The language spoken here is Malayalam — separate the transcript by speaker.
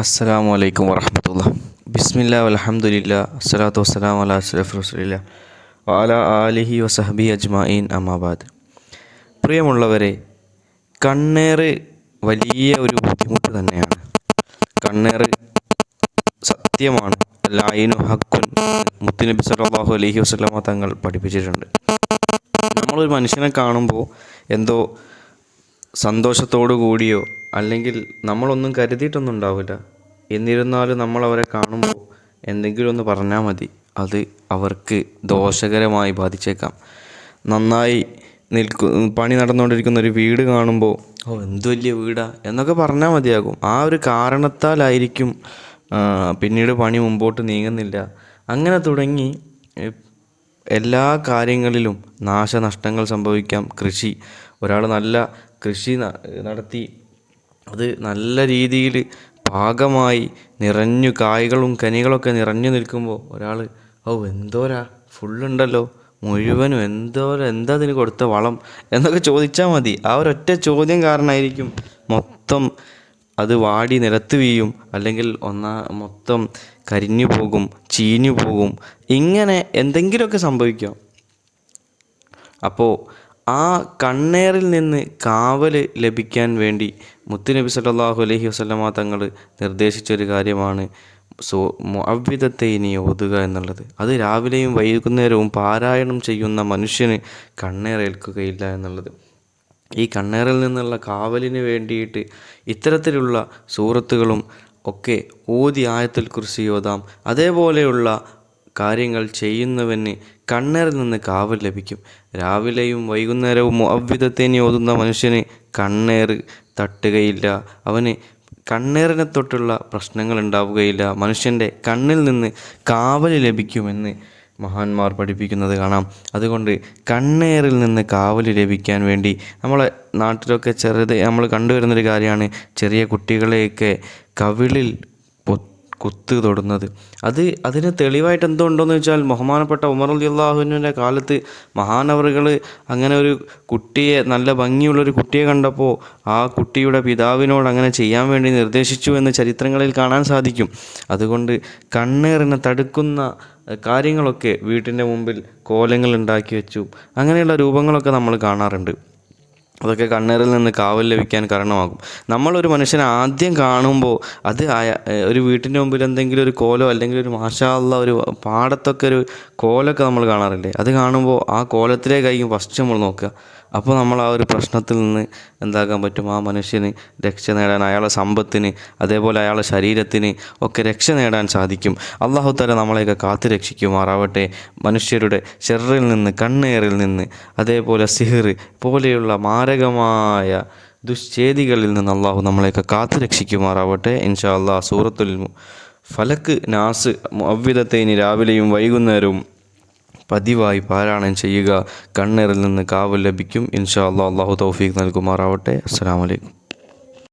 Speaker 1: അസ്സലാമു അലൈക്കും വറഹമത്തുള്ള. ബിസ്മില്ല അലഹമുല്ല അസ്സലാത്തു വസ്സലാം അല അസ്ലഫ് റസുലില്ല വാല ആലിഹി വസഹബി അജ്മായിൻ അമാബാദ് പ്രിയമുള്ളവരെ കണ്ണേറ് വലിയ ഒരു ബുദ്ധിമുട്ട് തന്നെയാണ്. കണ്ണേറ് സത്യമാണ്. ലായിനു ഹക്കുൻ. മുത്തുനബി സലാഹു അലഹി വസ്ലാമ തങ്ങൾ പഠിപ്പിച്ചിട്ടുണ്ട്. നമ്മളൊരു മനുഷ്യനെ കാണുമ്പോൾ എന്തോ സന്തോഷത്തോടു കൂടിയോ അല്ലെങ്കിൽ നമ്മളൊന്നും കരുതിയിട്ടൊന്നും ഉണ്ടാവില്ല എന്നിരുന്നാലും നമ്മൾ അവരെ കാണുമ്പോൾ എന്തെങ്കിലും ഒന്ന് പറഞ്ഞാൽ മതി. അത് അവർക്ക് ദോഷകരമായി ബാധിച്ചേക്കാം. നന്നായി നിൽക്കു പണി നടന്നുകൊണ്ടിരിക്കുന്ന ഒരു വീട് കാണുമ്പോൾ ഓ എന്ത് വലിയ വീടാ എന്നൊക്കെ പറഞ്ഞാൽ മതിയാകും. ആ ഒരു കാരണത്താലായിരിക്കും പിന്നീട് പണി മുമ്പോട്ട് നീങ്ങുന്നില്ല. അങ്ങനെ തുടങ്ങി എല്ലാ കാര്യങ്ങളിലും നാശനഷ്ടങ്ങൾ സംഭവിക്കാം. കൃഷി ഒരാൾ നല്ല കൃഷി നടത്തി അത് നല്ല രീതിയിൽ പാകമായി നിറഞ്ഞു കായ്കളും കനികളൊക്കെ നിറഞ്ഞു നിൽക്കുമ്പോൾ ഒരാൾ ഓ എന്തോരാ? ഫുള്ളുണ്ടല്ലോ. മുഴുവനും എന്തോരം എന്താ അതിന് കൊടുത്ത വളം എന്നൊക്കെ ചോദിച്ചാൽ മതി. ആ ഒരൊറ്റ ചോദ്യം കാരണമായിരിക്കും മൊത്തം അത് വാടി നിലത്ത് വീഴും അല്ലെങ്കിൽ ഒന്നാ മൊത്തം കരിഞ്ഞു പോകും ചീഞ്ഞു പോകും. ഇങ്ങനെ എന്തെങ്കിലുമൊക്കെ സംഭവിക്കാം. അപ്പോൾ ആ കണ്ണേറിൽ നിന്ന് കാവൽ ലഭിക്കാൻ വേണ്ടി മുത്തുനബി സല്ലല്ലാഹു അലൈഹി വസല്ലമ തങ്ങൾ നിർദ്ദേശിച്ചൊരു കാര്യമാണ് സോ മുഅവ്വിദത്തെ ഇനി ഓതുക എന്നുള്ളത്. അത് രാവിലെയും വൈകുന്നേരവും പാരായണം ചെയ്യുന്ന മനുഷ്യന് കണ്ണേറേൽക്കുകയില്ല എന്നുള്ളത്. ഈ കണ്ണേറിൽ നിന്നുള്ള കാവലിന് വേണ്ടിയിട്ട് ഇത്തരത്തിലുള്ള സൂറത്തുകളും ഒക്കെ ഓതി ആയത്തിൽ കുറിച്ച് ഓതാം. അതേപോലെയുള്ള കാര്യങ്ങൾ ചെയ്യുന്നവന് കണ്ണേറിൽ നിന്ന് കാവൽ ലഭിക്കും. രാവിലെയും വൈകുന്നേരവും അവ്വിധത്തേനി ഓതുന്ന മനുഷ്യന് കണ്ണേറ് തട്ടുകയില്ല. അവന് കണ്ണേറിനെ തൊട്ടുള്ള പ്രശ്നങ്ങൾ ഉണ്ടാവുകയില്ല. മനുഷ്യന്റെ കണ്ണിൽ നിന്ന് കാവൽ ലഭിക്കുമെന്ന് മഹാന്മാർ പഠിപ്പിക്കുന്നത് കാണാം. അതുകൊണ്ട് കണ്ണേറിൽ നിന്ന് കാവൽ ലഭിക്കാൻ വേണ്ടി നമ്മളെ നാട്ടിലൊക്കെ ചെറുത് നമ്മൾ കണ്ടുവരുന്നൊരു കാര്യമാണ് ചെറിയ കുട്ടികളെയൊക്കെ കവിളിൽ കുത്ത് തൊടുന്നത്. അത് അതിന് തെളിവായിട്ട് എന്ന് വെച്ചാൽ ബഹുമാനപ്പെട്ട ഉമർ അലി അള്ളാഹുവിന്റെ കാലത്ത് മഹാനവറുകൾ അങ്ങനെ ഒരു കുട്ടിയെ നല്ല ഭംഗിയുള്ളൊരു കുട്ടിയെ കണ്ടപ്പോൾ ആ കുട്ടിയുടെ പിതാവിനോട് അങ്ങനെ ചെയ്യാൻ വേണ്ടി നിർദ്ദേശിച്ചു എന്ന് ചരിത്രങ്ങളിൽ കാണാൻ സാധിക്കും. അതുകൊണ്ട് കണ്ണേറിനെ തടുക്കുന്ന കാര്യങ്ങളൊക്കെ വീട്ടിന്റെ മുമ്പിൽ കോലങ്ങൾ ഉണ്ടാക്കി വെച്ചു. അങ്ങനെയുള്ള രൂപങ്ങളൊക്കെ നമ്മൾ കാണാറുണ്ട്. അതൊക്കെ കണ്ണേറിൽ നിന്ന് കാവൽ ലഭിക്കാൻ കാരണമാകും. നമ്മളൊരു മനുഷ്യനെ ആദ്യം കാണുമ്പോൾ അത് ഒരു വീട്ടിന്റെ മുമ്പിൽ എന്തെങ്കിലും ഒരു കോലോ അല്ലെങ്കിൽ ഒരു മാഷാള്ള ഒരു പാടത്തൊക്കെ ഒരു കോലൊക്കെ നമ്മൾ കാണാറില്ലേ? അത് കാണുമ്പോൾ ആ കോലത്തിലേക്കായിരിക്കും ഫസ്റ്റ് നമ്മൾ നോക്കുക. അപ്പോൾ നമ്മൾ ആ ഒരു പ്രശ്നത്തിൽ നിന്ന് എന്താക്കാൻ പറ്റും? ആ മനുഷ്യന് രക്ഷ നേടാൻ അയാളെ സമ്പത്തിന് അതേപോലെ അയാളെ ശരീരത്തിന് ഒക്കെ രക്ഷ നേടാൻ സാധിക്കും. അള്ളാഹു തല നമ്മളെയൊക്കെ കാത്തു രക്ഷിക്കുമാറാവട്ടെ. മനുഷ്യരുടെ ഷെറിൽ നിന്ന് കണ്ണേറിൽ നിന്ന് അതേപോലെ സിഹിർ പോലെയുള്ള മാരകമായ ദുശ്ചേദികളിൽ നിന്ന് അള്ളാഹു നമ്മളെയൊക്കെ കാത്തു രക്ഷിക്കുമാറാവട്ടെ. ഇൻഷാ അള്ളാഹ് സൂറത്തുൽ ഫലക്ക് നാസ് അവ്വിധത്തെ രാവിലെയും വൈകുന്നേരവും പതിവായി പാരായണം ചെയ്യുക. കണ്ണേറിൽ നിന്ന് കാവ് ലഭിക്കും. ഇൻഷാ അള്ളാഹ് അള്ളാഹു തൗഫീഖ് നൽകുമാറാവട്ടെ. അസ്സലാമു അലൈക്കും.